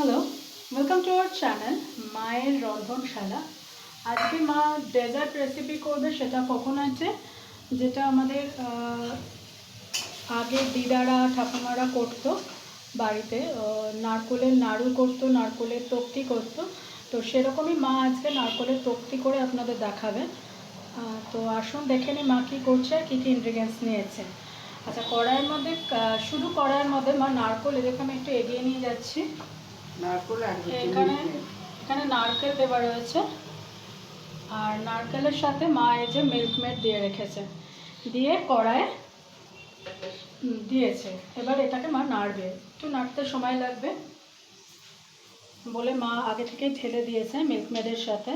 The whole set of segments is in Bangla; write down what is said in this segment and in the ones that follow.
Hello welcome to our channel মায়ের রন্ধনশালা আজকে মা ডেজার্ট রেসিপি করবে, সেটা কখন আছে? যেটা আমাদের আগে দিদারা, ঠাকুমারা করতো বাড়িতে নারকোলের নাড়ু করতো, নারকোলের তক্তি করতো। তো সেরকমই মা আজকে নারকোলের তক্তি করে আপনাদের দেখাবে। তো আসুন দেখে নি মা কী করছে আর কী কী ইনগ্রিডিয়েন্টস নিয়েছে। আচ্ছা কড়াইয়ের মধ্যে শুধু কড়াইয়ের মধ্যে মা নারকোল, এদেরকে আমি একটু এগিয়ে নিয়ে যাচ্ছি। নারকোল এখানে এখানে নারকেল দেওয়া রয়েছে। আর নারকেলের সাথে মা এই যে মিল্ক মেড দিয়ে রেখেছে। দিয়ে কড়ায় দিয়েছে। এবার এটাকে মা নাড়বে। একটু নাড়তে সময় লাগবে। বলে মা আগে থেকেই ঢেলে দিয়েছে মিল্ক মেডের সাথে।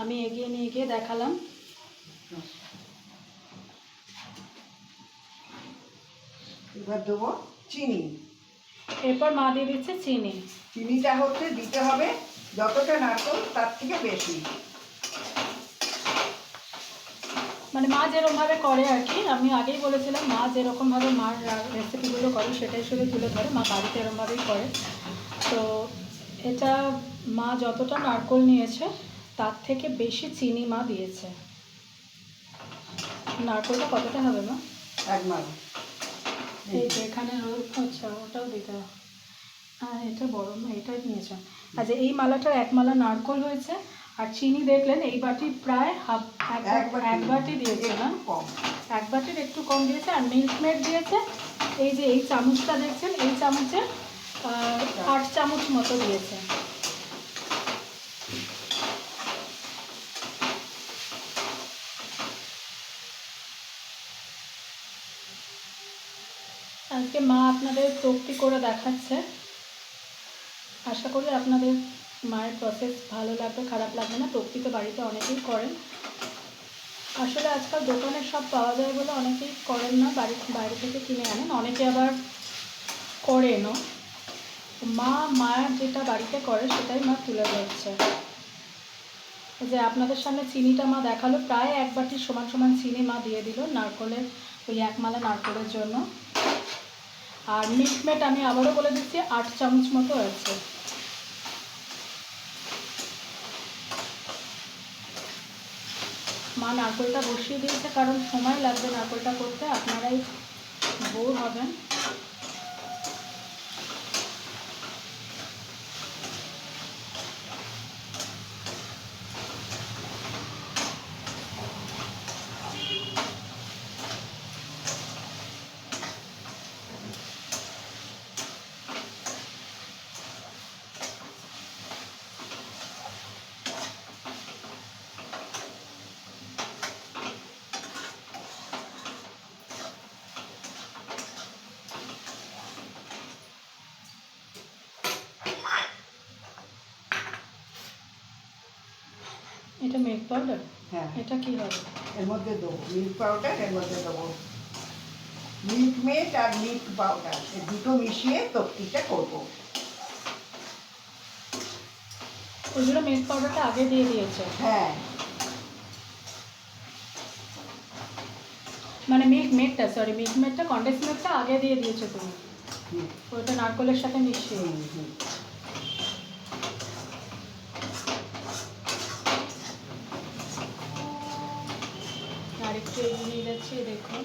আমি এগিয়ে নিয়ে গিয়ে দেখালাম। এবার দেবো চিনি। এরপর মা দিয়ে দিচ্ছে চিনি। চিনিটা হচ্ছে দিতে হবে যতটা নারকোল তার থেকে বেশি। মানে মা যেরকমভাবে করে আর কি আমি আগেই বলেছিলাম মা যেরকমভাবে মার রেসিপিগুলো করে সেটাই শুধু তুলে ধরে মা বাড়িতে এরকমভাবেই করে। তো এটা মা যতটা নারকোল নিয়েছে তার থেকে বেশি চিনি মা দিয়েছে। নারকোলটা কতটা হবে মা? এক মাল এই যে এখানে আচ্ছা ওটাও দিতে হবে হ্যাঁ এটা বড় মা এটাই নিয়েছে আচ্ছা এই মালাটার এক মালা নারকোল হয়েছে আর চিনি দেখলেন এই বাটি প্রায় হাফ এক বাটি দিয়েছে না কম। এক বাটির একটু কম দিয়েছে আর মিল্ক মেড দিয়েছে। এই যে এই চামচটা দেখছেন এই চামচে আহ, আট চামচ মতো দিয়েছে। আজকে মা আপনাদের তক্তি করে দেখাচ্ছে। আশা করি আপনাদের মায়ের প্রসেস ভালো লাগবে, খারাপ লাগবে না। তক্তি তো বাড়িতে অনেকেই করেন। আসলে আজকাল দোকানে সব পাওয়া যায় বলে অনেকেই করেন না, বাড়ি, বাইরে থেকে কিনে আনেন। অনেকে আবার করেনও। মা, মায়ের যেটা বাড়িতে করে সেটাই মা তুলে ধরছে। যে আপনাদের সামনে চিনিটা মা দেখাল, প্রায় এক বাটির সমান সমান চিনি মা দিয়ে দিল নারকলের, ওই এক মালা নারকলের জন্য। আর মিটমেট মেট আমি আবারও বলে দিচ্ছি, আট চামচ মতো আছে মা, নারকলটা বসিয়ে দিয়েছে, কারণ সময় লাগবে নারকলটা করতে, আপনারাই বোর হবেন এটা মিল্ক পাউডার? হ্যাঁ। এটা কি হবে? এর মধ্যে দেবো মিল্ক পাউডার এর মধ্যে দেবো মিল্ক মেড আর মিল্ক পাউডার। এই দুটো মিশিয়ে তক্তিটা করব। ওই জন্য মিল্ক পাউডারটা আগে দিয়ে দিয়েছে? হ্যাঁ। মানে মিল্ক মেডটা সরি মিল্ক মেডটা কন্ডেন্স মিল্কটা আগে দিয়ে দিয়েছ তুমি। ওইটা নারকলের সাথে মিশিয়ে হুম, হুম। আর একটু নিয়ে দেখুন।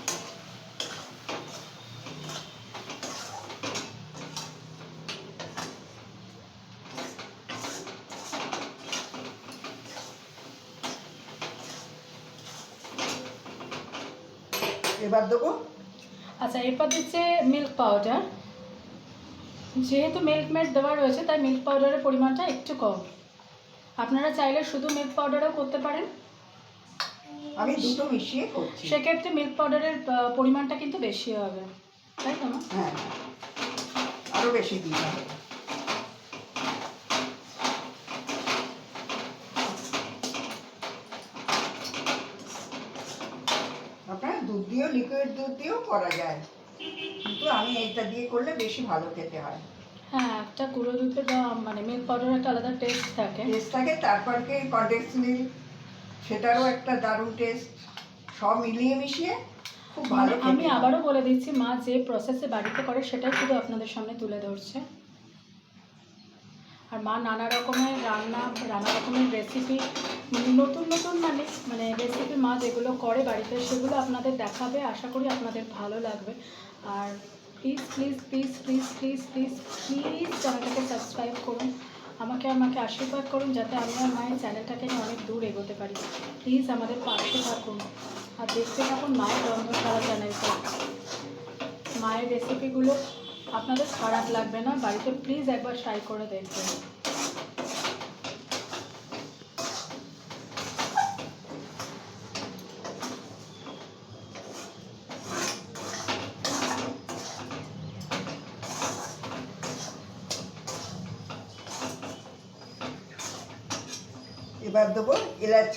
এবার দেবো। আচ্ছা এরপর দিচ্ছে মিল্ক পাউডার যেহেতু মিল্ক মেড দেওয়া রয়েছে তাই মিল্ক পাউডারের পরিমাণটা একটু কম। আপনারা চাইলে শুধু মিল্ক পাউডারও করতে পারেন। আমি দুটো মিশিয়ে করছি। সেক্ষেত্রে মিল্ক পাউডারের পরিমাণটা কিন্তু বেশি হবে। তাই তো না? হ্যাঁ। আরও বেশি দিতে হবে। আপনার দুধ দিয়েও লিকুইড দুধ দিয়েও করা যায়। কিন্তু আমি এইটা দিয়ে করলে বেশি ভালো খেতে হয়। হ্যাঁ একটা গুঁড়ো দুধের মানে মিল্ক পাউডারের একটা আলাদা টেস্ট থাকে। টেস্ট থাকে তারপরকে কন্ডেন্স মিল্ক সেটারও একটা দারুণ টেস্ট সব মিলিয়ে মিশিয়ে খুব ভালো মানে আমি আবারও বলে দিচ্ছি মা যে প্রসেসে বাড়িতে করে সেটাই শুধু আপনাদের সামনে তুলে ধরছে। আর মা নানা রকমের রান্না নানা রকমের রেসিপি নতুন নতুন মানে মানে রেসিপি মা যেগুলো করে বাড়িতে সেগুলো আপনাদের দেখাবে আশা করি আপনাদের ভালো লাগবে। আর please please please please please please please চ্যানেলটাকে সাবস্ক্রাইব করুন। আমাকে আমাকে আশীর্বাদ করুন যাতে আমি আর মায়ের চ্যানেলটাকে নিয়ে অনেক দূর এগোতে পারি। প্লিজ আমাদের পাশে থাকুন। আর দেখতে থাকুন মায়ের রন্ধনশালা চ্যানেলটা। মায়ের রেসিপিগুলো আপনাদের খারাপ লাগবে না, বাড়িতে প্লিজ একবার ট্রাই করে দেখবেন। এবার দেবো এলাচ।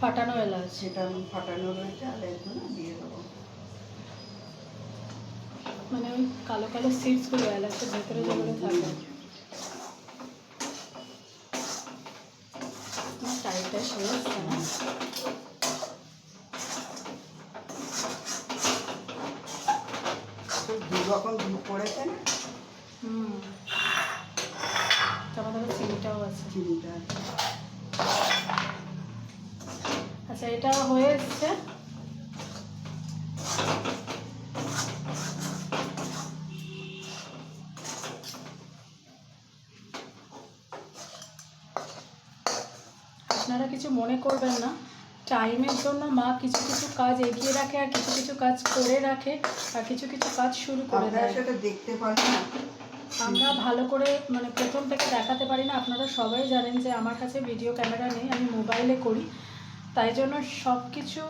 ফাটানো এলাচ সেটা ফাটানো রয়েছে আর এগুলো দিয়ে দেবো। মানে ওই কালো কালো সিডসগুলো এলাচের ভেতরে যেগুলো থাকে। হয়ে আসছে না। রকম দুধ পড়েছে হুম। তারপর চিনিটাও আছে। চিনিটা আচ্ছা এটা হয়ে এসছে। আপনারা কিছু মনে করবেন না। টাইমের জন্য মা কিছু কিছু কাজ এগিয়ে রাখে আর কিছু কিছু কাজ করে রাখে আর কিছু কিছু কাজ শুরু করে দেয়। সেটা দেখতে পারেন না। আমরা ভালো করে মানে প্রথম থেকে দেখাতে পারি না। আপনারা সবাই জানেন যে আমার কাছে ভিডিও ক্যামেরা নেই আমি মোবাইলে করি। তাই জন্য সব কিছু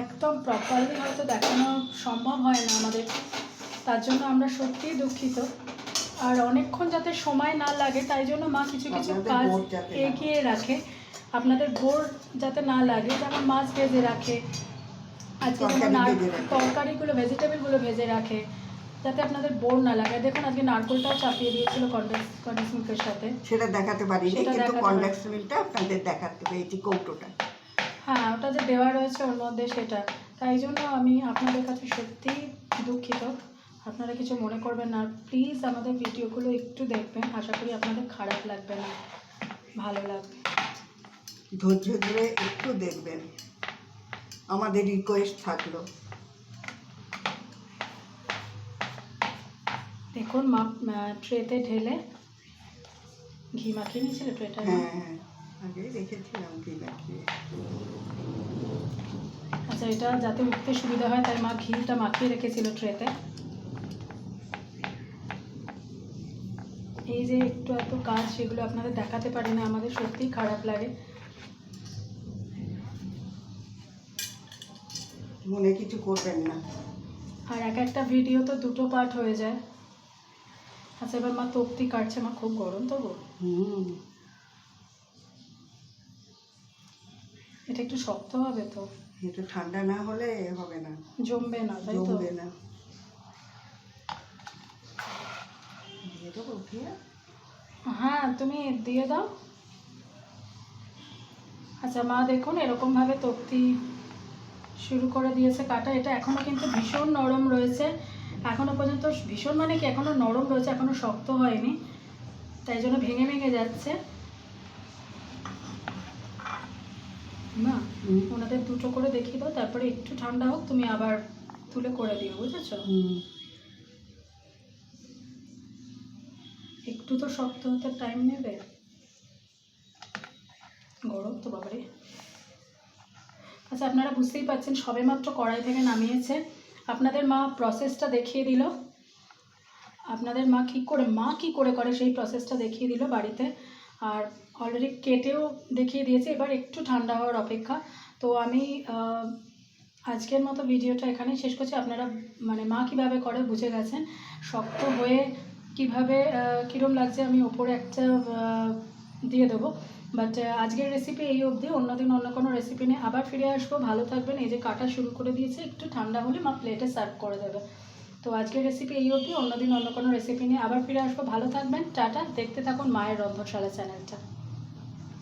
একদম প্রপারলি হয়তো দেখানো সম্ভব হয় না আমাদের। তার জন্য আমরা সত্যিই দুঃখিত। আর অনেকক্ষণ যাতে সময় না লাগে তাই জন্য মা কিছু কিছু কাজ এগিয়ে রাখে। আপনাদের বোর যাতে না লাগে যেমন মাছ ভেজে রাখে আজকে যেমন। তরকারিগুলো ভেজিটেবলগুলো ভেজে রাখে যাতে আপনাদের বোর না লাগে। দেখুন আজকে নারকোলটাও চাপিয়ে দিয়েছিল কন্ডেন্স মিল্কের সাথে। সেটা দেখাতে পারিনি সেটা কিন্তু কন্ডাক্স মিলটা আপনাদের দেখাতে পেরেছি কৌটোটা। যে দেওয়া রয়েছে ওর মধ্যে সেটা। তাই জন্য আমি আপনাদের কাছে সত্যিই দুঃখিত। আপনারা কিছু মনে করবেন না। প্লিজ আমাদের ভিডিওগুলো একটু দেখবেন। আশা করি আপনাদের খারাপ লাগবে না। ভালো লাগবে। ধৈর্য ধরে একটু দেখবেন। আমাদের রিকোয়েস্ট থাকল। দেখুন মা ট্রেতে ঢেলে ঘি মাখিয়ে নিয়েছিল ট্রেটা হ্যাঁ। আগে রেখেছিলাম আচ্ছা এটা যাতে উঠতে সুবিধা হয় তাই মা ঘিটা মাখিয়ে রেখেছিল ট্রেতে। এই যে একটু এত কাজ সেগুলো আপনাদের দেখাতে পারি না আমাদের সত্যিই খারাপ লাগে। মনে কিছু করবেন না। আর এক একটা ভিডিও তো দুটো পার্ট হয়ে যায়। আচ্ছা এবার মা তপ্তি কাটছে মা খুব গরম তো গো। হুম। এটা একটু শক্ত হবে তো। এটা ঠান্ডা না হলে হবে না। জমবে না তাই তো? জমবে না। দিয়ে দেবো উঠিয়ে? হ্যাঁ তুমি দিয়ে দাও। আচ্ছা মা দেখুন এরকমভাবে তক্তি শুরু করে দিয়েছে কাটা। এটা এখনও কিন্তু ভীষণ নরম রয়েছে। এখনও পর্যন্ত ভীষণ মানে কি এখনও নরম রয়েছে এখনও শক্ত হয়নি। তাই জন্য ভেঙে ভেঙে যাচ্ছে। না ওনাদের দুটো করে দেখিয়ে দাও তারপরে একটু ঠান্ডা হোক তুমি আবার তুলে করে দিও বুঝেছ? একটু তো শক্ত হতে টাইম নেবে। গরম তো বাবারে। আচ্ছা আপনারা বুঝতেই পারছেন সবেমাত্র কড়াই থেকে নামিয়েছে। আপনাদের মা প্রসেসটা দেখিয়ে দিল। আপনাদের মা কী করে মা কী করে করে সেই প্রসেসটা দেখিয়ে দিল বাড়িতে। আর অলরেডি কেটেও দেখিয়ে দিয়েছে, এবার একটু ঠান্ডা হওয়ার অপেক্ষা। তো আমি আজকের মতো ভিডিওটা এখানেই শেষ করছি। আপনারা মানে মা কীভাবে করে বুঝে গেছেন। শক্ত হয়ে কীভাবে কীরম লাগছে আমি ওপরে একটা দিয়ে দেবো। বাট আজকের রেসিপি এই অবধি অন্যদিন অন্য কোনো রেসিপি নিয়ে আবার ফিরে আসব। ভালো থাকবেন। এই যে কাটা শুরু করে দিয়েছে, একটু ঠান্ডা হলে মা প্লেটে সার্ভ করে দেবে। তো আজকের রেসিপি এই অবধি অন্যদিন অন্য কোনো রেসিপি নিয়ে আবার ফিরে আসব। ভালো থাকবেন। টাটা। দেখতে থাকুন মায়ের রন্ধনশালা চ্যানেলটা